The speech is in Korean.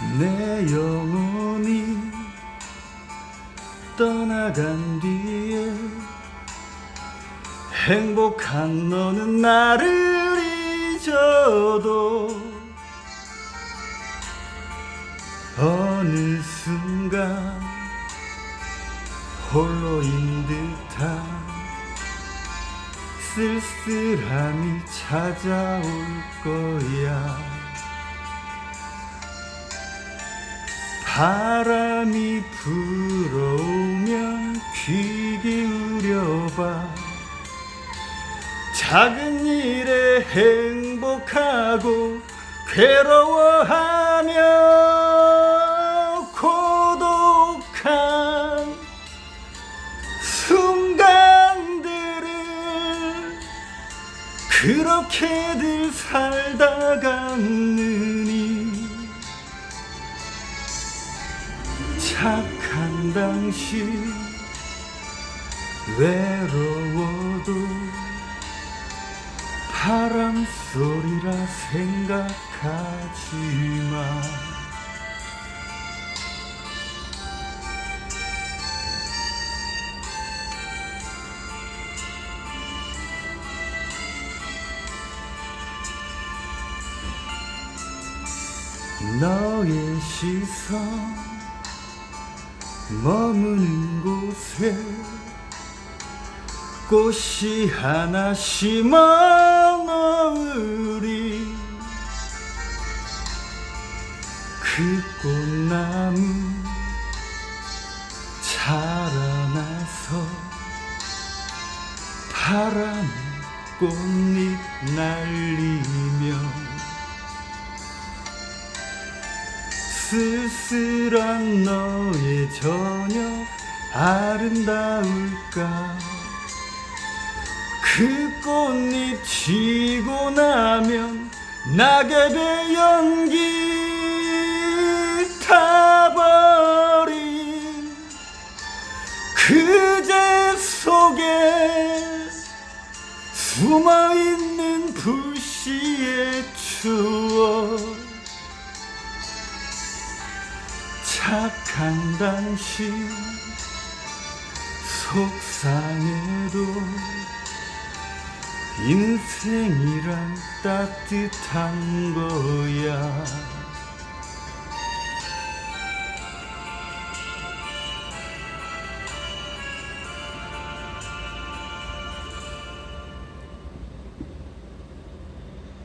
내 영혼이 떠나간 뒤에 행복한 너는 나를 잊어도 어느 순간 홀로인 듯한 쓸쓸함이 찾아올 거야 바람이 불어오면 귀 기울여봐. 작은 일에 행복하고 괴로워하며 고독한 순간들을 그렇게들 살다갔느 착한 당신 외로워도 바람 소리라 생각하지 마. 너의 시선 머무는 곳에 꽃이 하나 심어 놓으리. 그 꽃나무 자라나서 바람 꽃잎 날리며 쓸쓸한 너의 저녁 아름다울까? 그 꽃잎 지고 나면 낙엽의 연기 타버린 그제 속에 숨어있는 불시의 추억 착한 당신 속상해도 인생이란 따뜻한 거야